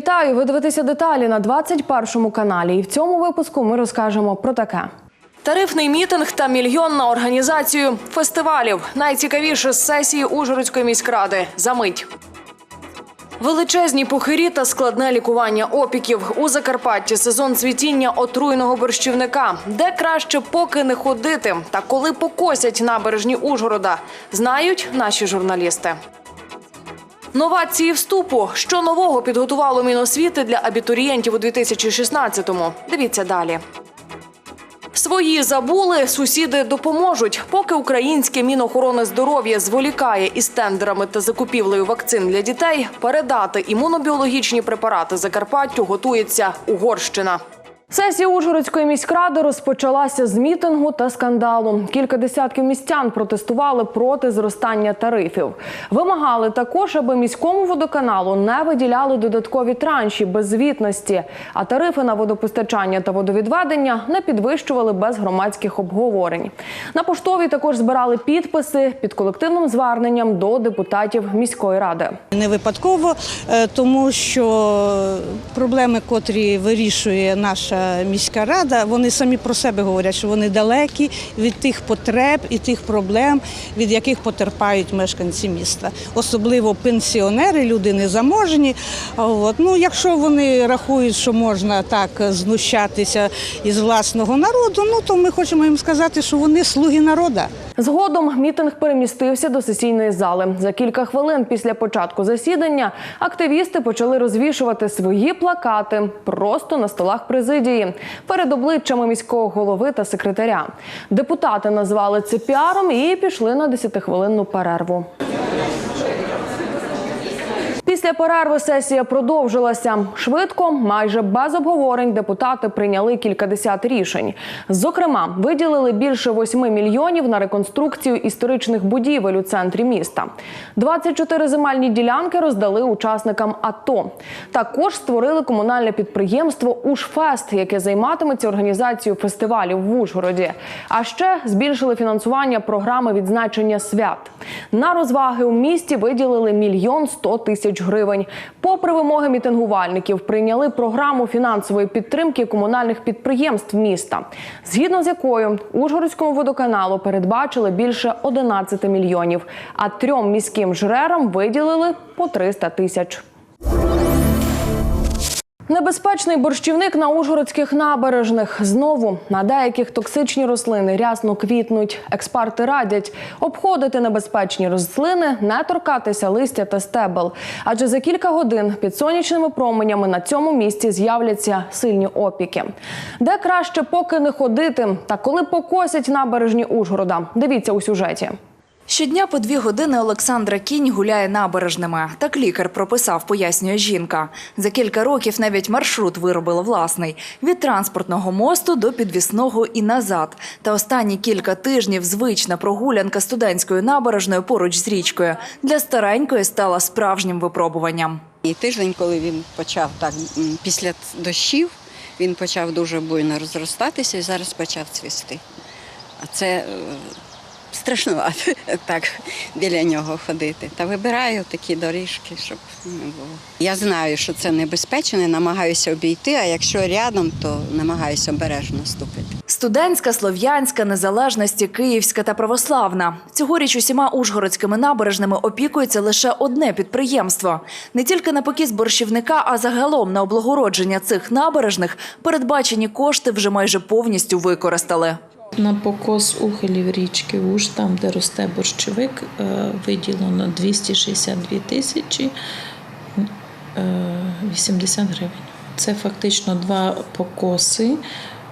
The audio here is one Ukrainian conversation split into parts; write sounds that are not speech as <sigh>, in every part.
Вітаю! Ви дивитеся деталі на 21 каналі. І в цьому випуску ми розкажемо про таке. Тарифний мітинг та мільйон на організацію фестивалів. Найцікавіше з сесії Ужгородської міськради. Замить. Величезні пухирі та складне лікування опіків у Закарпатті. Сезон цвітіння отруйного борщівника. Де краще поки не ходити, та коли покосять набережні Ужгорода, знають наші журналісти. Новації вступу. Що нового підготувало Міносвіти для абітурієнтів у 2016-му? Дивіться далі. Свої забули, сусіди допоможуть. Поки українське мінохорони здоров'я зволікає із тендерами та закупівлею вакцин для дітей, передати імунобіологічні препарати Закарпаттю готується Угорщина. Сесія Ужгородської міськради розпочалася з мітингу та скандалу. Кілька десятків містян протестували проти зростання тарифів. Вимагали також, аби міському водоканалу не виділяли додаткові транші без звітності, а тарифи на водопостачання та водовідведення не підвищували без громадських обговорень. На поштовій також збирали підписи під колективним зверненням до депутатів міської ради. Не випадково, е, тому що проблеми, котрі вирішує наша міська рада, вони самі про себе говорять, що вони далекі від тих потреб і тих проблем, від яких потерпають мешканці міста. Особливо пенсіонери, люди незаможні. От. Ну, якщо вони рахують, що можна так знущатися із власного народу, ну то ми хочемо їм сказати, що вони слуги народу. Згодом мітинг перемістився до сесійної зали. За кілька хвилин після початку засідання активісти почали розвішувати свої плакати просто на столах президії перед обличчями міського голови та секретаря. Депутати назвали це піаром і пішли на 10-хвилинну перерву. Після перерви сесія продовжилася швидко, майже без обговорень. Депутати прийняли кількадесят рішень. Зокрема, виділили більше 8 мільйонів на реконструкцію історичних будівель у центрі міста. 24 земельні ділянки роздали учасникам АТО. Також створили комунальне підприємство Ужфест, яке займатиметься організацією фестивалів в Ужгороді. А ще збільшили фінансування програми відзначення свят. На розваги у місті виділили мільйон сто тисяч гривень. Попри вимоги мітингувальників, прийняли програму фінансової підтримки комунальних підприємств міста, згідно з якою Ужгородському водоканалу передбачили більше 11 мільйонів, а трьом міським жрерам виділили по 300 тисяч. Небезпечний борщівник на ужгородських набережних. Знову на деяких токсичні рослини рясно квітнуть. Експерти радять обходити небезпечні рослини, не торкатися листя та стебел. Адже за кілька годин під сонячними променями на цьому місці з'являться сильні опіки. Де краще поки не ходити, та коли покосять набережні Ужгорода. Дивіться у сюжеті. Щодня по дві години Олександра Кінь гуляє набережними. Так лікар прописав, пояснює жінка. За кілька років навіть маршрут виробила власний від транспортного мосту до підвісного і назад. Та останні кілька тижнів звична прогулянка студентською набережною поруч з річкою для старенької стала справжнім випробуванням. І тиждень, коли він почав так після дощів, він почав дуже буйно розростатися і зараз почав цвісти. А це е, страшнувато <laughs> так біля нього ходити. Та вибираю такі доріжки, щоб не було. Я знаю, що це небезпечно, намагаюся обійти, а якщо рядом, то намагаюся обережно ступити. Студентська, слов'янська, незалежності, київська та православна. Цьогоріч усіма ужгородськими набережними опікується лише одне підприємство. Не тільки на покіс борщівника, а загалом на облагородження цих набережних передбачені кошти вже майже повністю використали. На покос ухилів річки Уж, там, де росте борщовик, е, виділено 262 тисячі е, 80 гривень. Це фактично два покоси,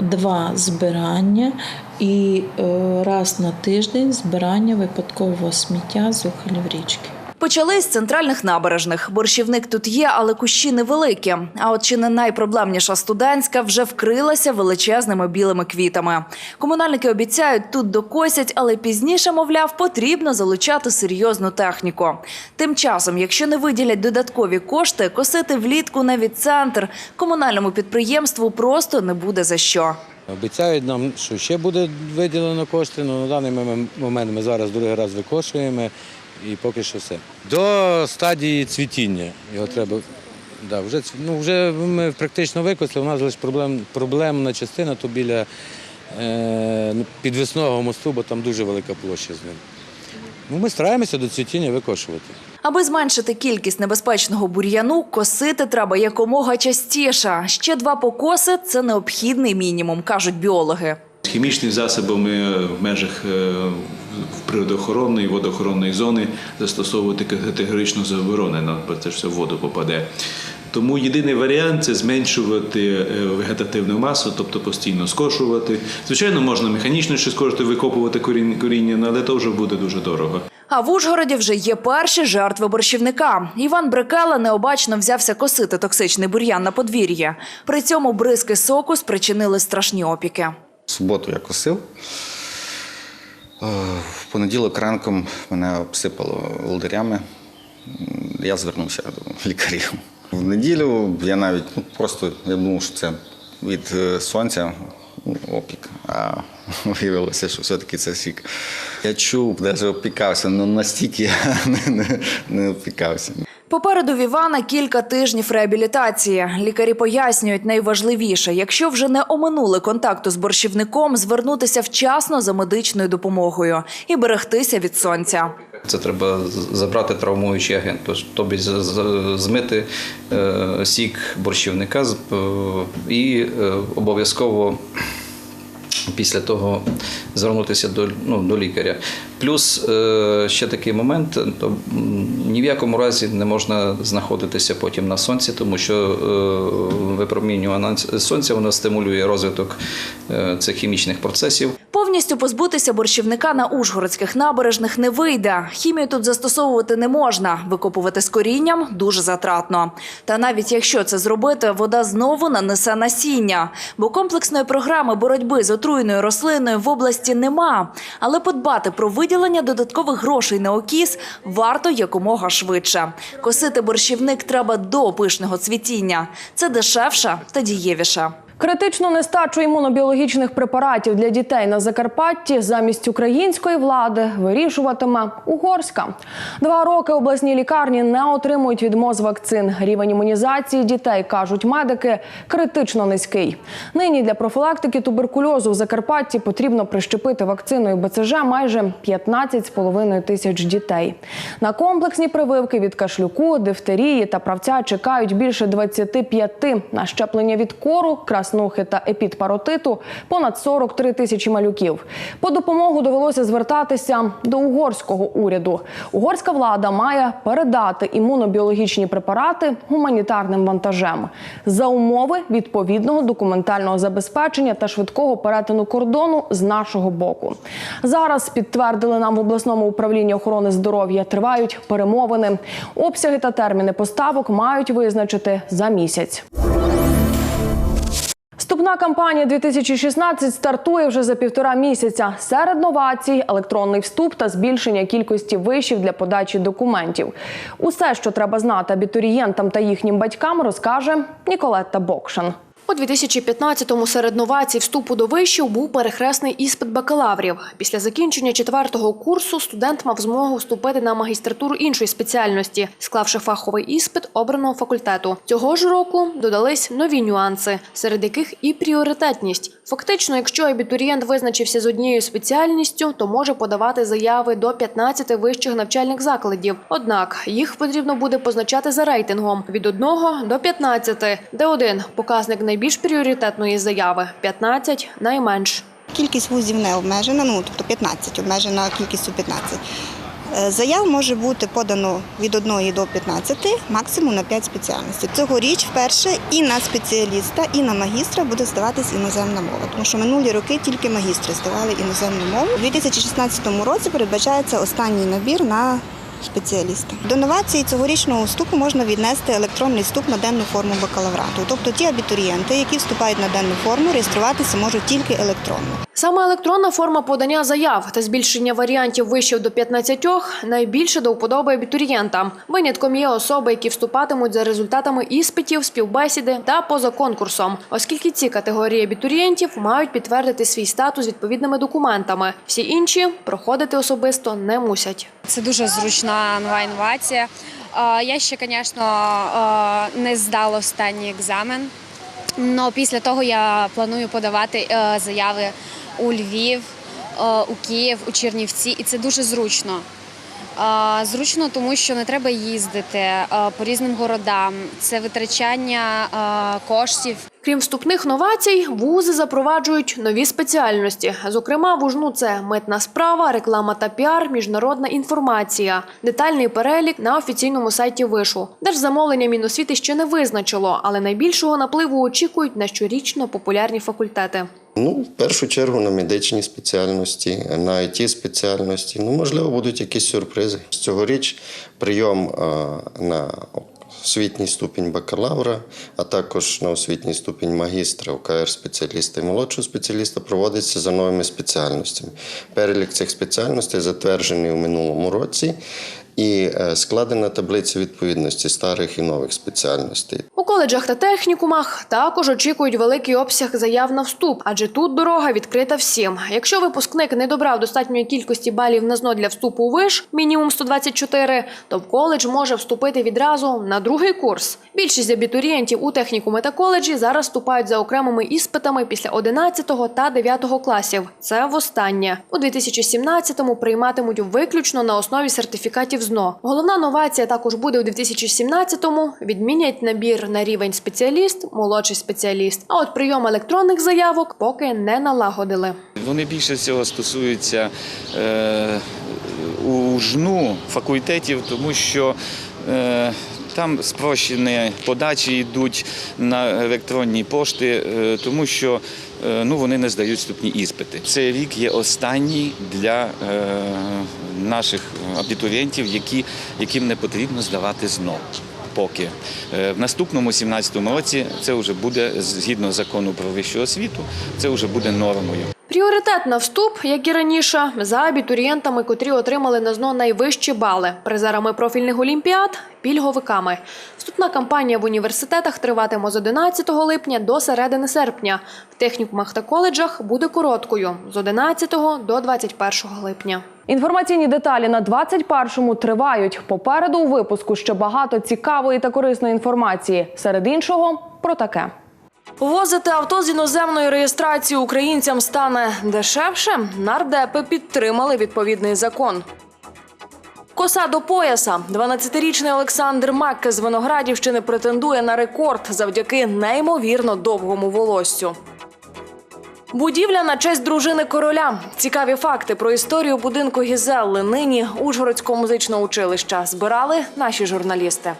два збирання і е, раз на тиждень збирання випадкового сміття з ухилів річки. Почали з центральних набережних. Борщівник тут є, але кущі невеликі. А от чи не найпроблемніша студентська вже вкрилася величезними білими квітами. Комунальники обіцяють, тут докосять, але пізніше, мовляв, потрібно залучати серйозну техніку. Тим часом, якщо не виділять додаткові кошти, косити влітку навіть центр комунальному підприємству просто не буде за що. Обіцяють нам, що ще буде виділено кошти, але на даний момент ми зараз другий раз викошуємо і поки що все. До стадії цвітіння його треба Да, вже, ну, вже ми практично використали, у нас лише проблем, проблемна частина то біля е, підвісного мосту, бо там дуже велика площа з ним. Ну, ми стараємося до цвітіння викошувати. Аби зменшити кількість небезпечного бур'яну, косити треба якомога частіше. Ще два покоси це необхідний мінімум, кажуть біологи. Хімічні засобами в межах е, природоохоронної водоохоронної зони застосовувати категорично заборонено, бо це ж все в воду попаде. Тому єдиний варіант це зменшувати е, вегетативну масу, тобто постійно скошувати. Звичайно, можна механічно ще скошувати, викопувати коріння, але то вже буде дуже дорого. А в Ужгороді вже є перші жертви борщівника. Іван Брикела необачно взявся косити токсичний бур'ян на подвір'я. При цьому бризки соку спричинили страшні опіки. Суботу я косив. Е, В понеділок ранком мене обсипало волдирями. Я звернувся до лікарів. В неділю я навіть ну, просто я думав, що це від е, сонця ну, опік, а <laughs> виявилося, що все-таки це сік. Я чув, навіть опікався, але настільки я <laughs> не, не, не опікався. Попереду в Івана кілька тижнів реабілітації. Лікарі пояснюють, найважливіше, якщо вже не оминули контакту з борщівником, звернутися вчасно за медичною допомогою і берегтися від сонця. Це треба забрати травмуючий агент, тобі змити е, сік борщівника е, і е, обов'язково після того звернутися до, ну, до лікаря. Плюс е, ще такий момент: то ні в якому разі не можна знаходитися потім на сонці, тому що е, випромінювання сонця воно стимулює розвиток е, цих хімічних процесів. Повністю позбутися борщівника на ужгородських набережних не вийде. Хімію тут застосовувати не можна. Викопувати з корінням дуже затратно. Та навіть якщо це зробити, вода знову нанесе насіння. Бо комплексної програми боротьби з отруєною рослиною в області нема. Але подбати про виділення додаткових грошей на окіс варто якомога швидше. Косити борщівник треба до пишного цвітіння. Це дешевше та дієвіше. Критичну нестачу імунобіологічних препаратів для дітей на Закарпатті замість української влади вирішуватиме угорська. Два роки обласні лікарні не отримують від МОЗ вакцин. Рівень імунізації дітей кажуть медики критично низький. Нині для профілактики туберкульозу в Закарпатті потрібно прищепити вакциною БЦЖ майже 15,5 тисяч дітей. На комплексні прививки від кашлюку, дифтерії та правця чекають більше 25. На щеплення від кору, краснухи та епідпаротиту понад 43 тисячі малюків. По допомогу довелося звертатися до угорського уряду. Угорська влада має передати імунобіологічні препарати гуманітарним вантажем за умови відповідного документального забезпечення та швидкого перетину кордону з нашого боку. Зараз підтвердили нам в обласному управлінні охорони здоров'я. Тривають перемовини. Обсяги та терміни поставок мають визначити за місяць. Вступна кампанія 2016 стартує вже за півтора місяця. Серед новацій електронний вступ та збільшення кількості вишів для подачі документів. Усе, що треба знати абітурієнтам та їхнім батькам, розкаже Ніколетта Бокшин. У 2015-му серед новацій вступу до вишів був перехресний іспит бакалаврів. Після закінчення четвертого курсу студент мав змогу вступити на магістратуру іншої спеціальності, склавши фаховий іспит обраного факультету. Цього ж року додались нові нюанси, серед яких і пріоритетність. Фактично, якщо абітурієнт визначився з однією спеціальністю, то може подавати заяви до 15 вищих навчальних закладів. Однак їх потрібно буде позначати за рейтингом від 1 до 15, де один показник найбільш пріоритетної заяви, 15 – найменш. Кількість вузів не обмежена, ну тобто 15, обмежена кількістю 15. Е, Заяв може бути подано від 1 до 15, максимум на 5 спеціальностей. Цьогоріч вперше і на спеціаліста, і на магістра буде здаватись іноземна мова, тому що минулі роки тільки магістри здавали іноземну мову. У 2016 році передбачається останній набір на спеціаліста. До новації цьогорічного вступу можна віднести електронний вступ на денну форму бакалаврату. Тобто ті абітурієнти, які вступають на денну форму, реєструватися можуть тільки електронно. Саме електронна форма подання заяв та збільшення варіантів вишів до 15 найбільше до вподоби абітурієнтам. Винятком є особи, які вступатимуть за результатами іспитів, співбесіди та поза конкурсом, оскільки ці категорії абітурієнтів мають підтвердити свій статус відповідними документами. Всі інші проходити особисто не мусять. Це дуже зручна нова інновація. Е, Я ще, звісно, е, не здала останній екзамен. але після того я планую подавати е, заяви у Львів, е, у Київ, у Чернівці, і це дуже зручно. Зручно, тому що не треба їздити е, по різним городам. Це витрачання е, коштів. Крім вступних новацій, вузи запроваджують нові спеціальності. Зокрема, вужну це митна справа, реклама та піар, міжнародна інформація, детальний перелік на офіційному сайті вишу. Держзамовлення Міносвіти ще не визначило, але найбільшого напливу очікують на щорічно популярні факультети. Ну, в першу чергу на медичні спеціальності, на it спеціальності. Ну, можливо, будуть якісь сюрпризи. Цьогоріч прийом е, на освітній ступінь бакалавра, а також на освітній ступінь магістра, укр спеціаліста і молодшого спеціаліста проводиться за новими спеціальностями. Перелік цих спеціальностей затверджений у минулому році і е, складена таблиця відповідності старих і нових спеціальностей. У коледжах та технікумах також очікують великий обсяг заяв на вступ, адже тут дорога відкрита всім. Якщо випускник не добрав достатньої кількості балів на ЗНО для вступу у виш, мінімум 124, то в коледж може вступити відразу на другий курс. Більшість абітурієнтів у технікуми та коледжі зараз вступають за окремими іспитами після 11 та 9 класів. Це востаннє. У 2017-му прийматимуть виключно на основі сертифікатів ЗНО. Головна новація також буде у 2017-му. Відмінять набір на рівень спеціаліст, молодший спеціаліст. А от прийом електронних заявок поки не налагодили. Вони більше всього стосуються е, у жну факультетів, тому що е, там спрощені подачі йдуть на електронні пошти, е, тому що ну, вони не здають вступні іспити. Цей рік є останній для е, наших абітурієнтів, які, яким не потрібно здавати знову. Поки Е, в наступному 17-му році це вже буде згідно закону про вищу освіту, це вже буде нормою. Пріоритет на вступ, як і раніше, за абітурієнтами, котрі отримали на ЗНО найвищі бали, призерами профільних олімпіад, пільговиками. Вступна кампанія в університетах триватиме з 11 липня до середини серпня. В технікумах та коледжах буде короткою з 11 до 21 липня. Інформаційні деталі на 21-му тривають. Попереду у випуску ще багато цікавої та корисної інформації. Серед іншого про таке. Возити авто з іноземною реєстрацією українцям стане дешевше. Нардепи підтримали відповідний закон. Коса до пояса. 12-річний Олександр Макке з Виноградівщини претендує на рекорд завдяки неймовірно довгому волоссю. Будівля на честь дружини короля. Цікаві факти про історію будинку Гізелли нині Ужгородського музичного училища збирали наші журналісти.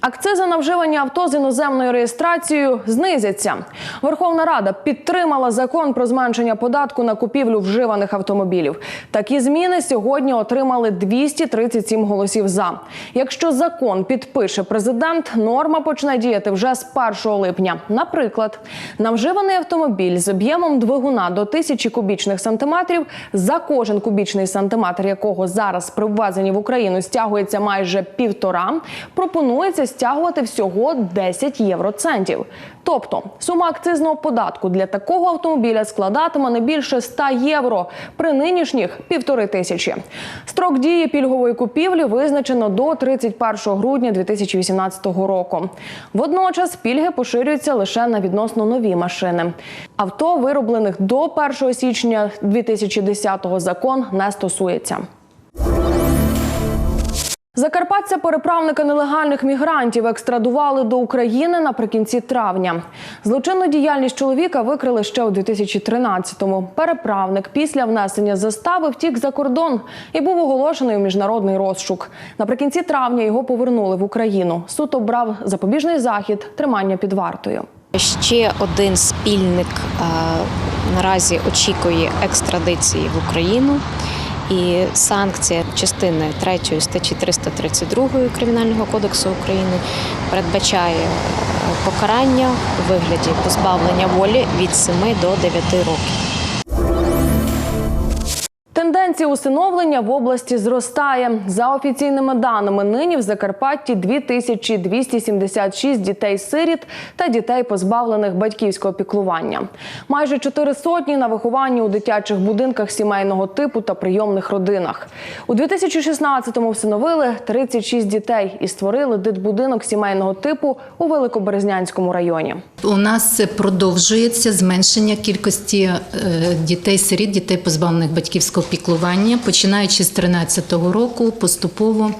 Акцизи на вживання авто з іноземною реєстрацією знизяться. Верховна Рада підтримала закон про зменшення податку на купівлю вживаних автомобілів. Такі зміни сьогодні отримали 237 голосів за. Якщо закон підпише президент, норма почне діяти вже з 1 липня. Наприклад, на вживаний автомобіль з об'ємом двигуна до 1000 кубічних сантиметрів, за кожен кубічний сантиметр якого зараз при ввезенні в Україну стягується майже півтора, пропонується стягувати всього 10 євроцентів. Тобто сума акцизного податку для такого автомобіля складатиме не більше 100 євро при нинішніх півтори тисячі. Строк дії пільгової купівлі визначено до 31 грудня 2018 року. Водночас пільги поширюються лише на відносно нові машини. Авто, вироблених до 1 січня 2010-го, закон не стосується. Закарпатця переправника нелегальних мігрантів екстрадували до України наприкінці травня. Злочинну діяльність чоловіка викрили ще у 2013-му. Переправник після внесення застави втік за кордон і був оголошений у міжнародний розшук. Наприкінці травня його повернули в Україну. Суд обрав запобіжний захід тримання під вартою. Ще один спільник е, наразі очікує екстрадиції в Україну. І санкція частини 3 статті 332 Кримінального кодексу України передбачає е, покарання у вигляді позбавлення волі від 7 до 9 років. Тенденція усиновлення в області зростає. За офіційними даними, нині в Закарпатті 2276 дітей-сиріт та дітей, позбавлених батьківського піклування. Майже чотири сотні на вихованні у дитячих будинках сімейного типу та прийомних родинах. У 2016-му всиновили 36 дітей і створили дитбудинок сімейного типу у Великоберезнянському районі. У нас продовжується зменшення кількості е, дітей-сиріт, дітей позбавлених батьківського піклування. Починаючи з 2013 року, поступово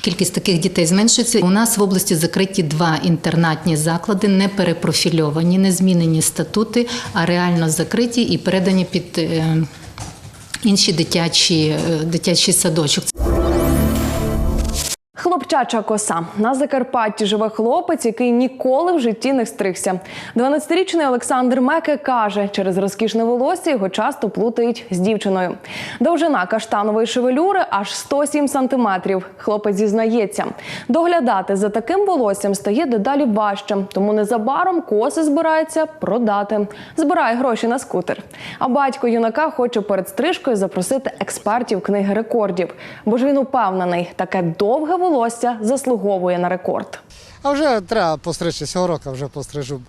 кількість таких дітей зменшується. У нас в області закриті два інтернатні заклади, не перепрофільовані, не змінені статути, а реально закриті і передані під е, інші дитячі, дитячі дитячий садочок. Хлопчача коса на Закарпатті живе хлопець, який ніколи в житті не стригся. 12-річний Олександр Меке каже, через розкішне волосся його часто плутають з дівчиною. Довжина каштанової шевелюри аж 107 сантиметрів. Хлопець зізнається, доглядати за таким волоссям стає дедалі важче, тому незабаром коси збирається продати. Збирає гроші на скутер. А батько юнака хоче перед стрижкою запросити експертів книги рекордів, бо ж він упевнений, таке довге волосся заслуговує на рекорд. А вже треба постричься, цього року вже пострижу.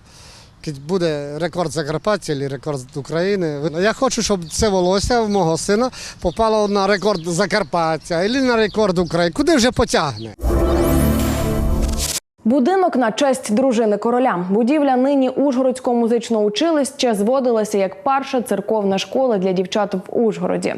Буде рекорд Закарпаття чи рекорд України. Я хочу, щоб це волосся в мого сина попало на рекорд Закарпаття або на рекорд України. Куди вже потягне? Будинок на честь дружини короля. Будівля нині Ужгородського музичного училища зводилася як перша церковна школа для дівчат в Ужгороді.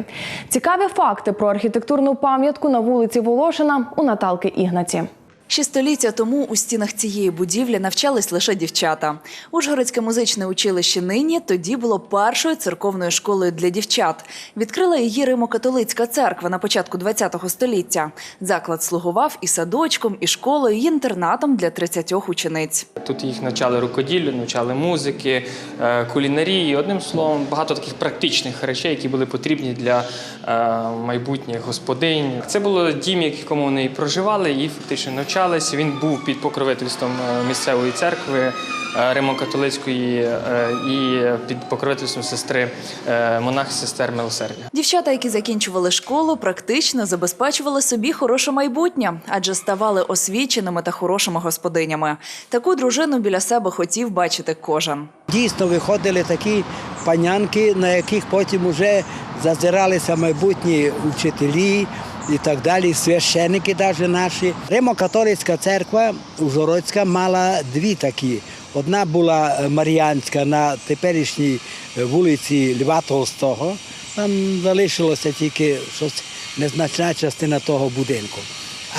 Цікаві факти про архітектурну пам'ятку на вулиці Волошина у Наталки Ігнаці. Ще століття тому у стінах цієї будівлі навчались лише дівчата. Ужгородське музичне училище нині тоді було першою церковною школою для дівчат. Відкрила її Римо-католицька церква на початку ХХ століття. Заклад слугував і садочком, і школою, і інтернатом для 30 учениць. Тут їх навчали рукоділлю, навчали музики, е, кулінарії. Одним словом, багато таких практичних речей, які були потрібні для е, майбутніх господинь. Це було дім, в якому вони проживали, і фактично навчалися. Він був під покровительством е, місцевої церкви е, Римо-католицької е, і під покровительством сестри монах сестер милосердя. Дівчата, які закінчували школу, практично забезпечували собі хороше майбутнє, адже ставали освіченими та хорошими господинями. Таку дружину біля себе хотів бачити кожен. Дійсно виходили такі панянки, на яких потім вже зазиралися майбутні вчителі і так далі, священники навіть наші. Римо-католицька церква Ужгородська мала дві такі. Одна була е, Мар'янська на теперішній е, вулиці Льва Толстого. Там залишилося тільки щось незначна частина того будинку.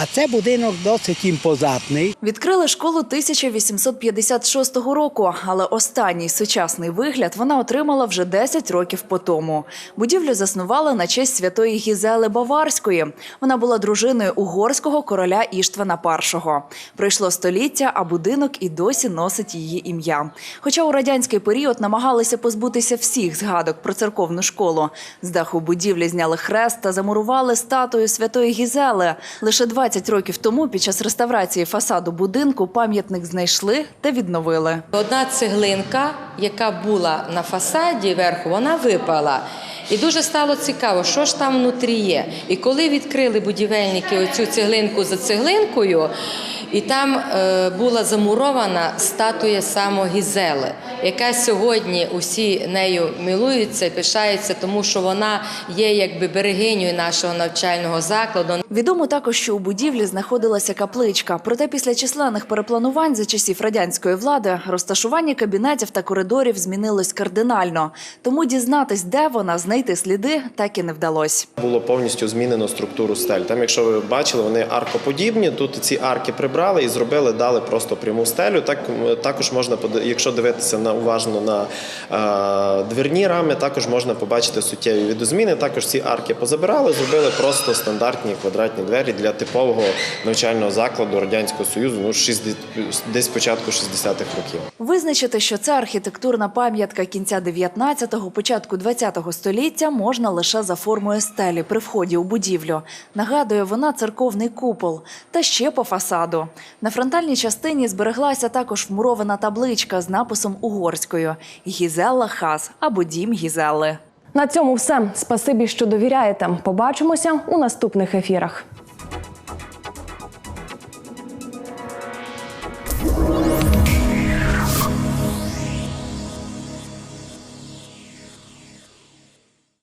А це будинок досить імпозантний. Відкрили школу 1856 року, але останній сучасний вигляд вона отримала вже 10 років по тому. Будівлю заснували на честь святої Гізели Баварської. Вона була дружиною угорського короля Іштвана І. Пройшло століття, а будинок і досі носить її ім'я. Хоча у радянський період намагалися позбутися всіх згадок про церковну школу. З даху будівлі зняли хрест та замурували статую святої Гізели. Лише 20 років тому, під час реставрації фасаду будинку, пам'ятник знайшли та відновили. Одна цеглинка, яка була на фасаді верху, вона випала. І дуже стало цікаво, що ж там внутрі є. І коли відкрили будівельники оцю цеглинку за цеглинкою, і там е, була замурована статуя самогізели, яка сьогодні усі нею милуються і пишаються, тому що вона є якби берегинею нашого навчального закладу. Відомо також, що у будівлі знаходилася капличка. Проте після численних перепланувань за часів радянської влади розташування кабінетів та коридорів змінилось кардинально. Тому дізнатись, де вона, знайти сліди, так і не вдалося. Було повністю змінено структуру стель. Там, якщо ви бачили, вони аркоподібні. Тут ці арки прибрали і зробили, дали просто пряму стелю. Так також можна якщо дивитися на уважно на е, дверні рами, також можна побачити суттєві відозміни. Також ці арки позабирали, зробили просто стандартні квадратні двері для типового навчального закладу радянського союзу. Ну 60, десь початку 60-х років. Визначити, що це архітектурна пам'ятка кінця 19-го, початку 20-го століття можна лише за формою стелі при вході у будівлю. Нагадує, вона церковний купол. Та ще по фасаду. На фронтальній частині збереглася також вмурована табличка з написом угорською «Гізелла Хас» або «Дім Гізелли». На цьому все. Спасибі, що довіряєте. Побачимося у наступних ефірах.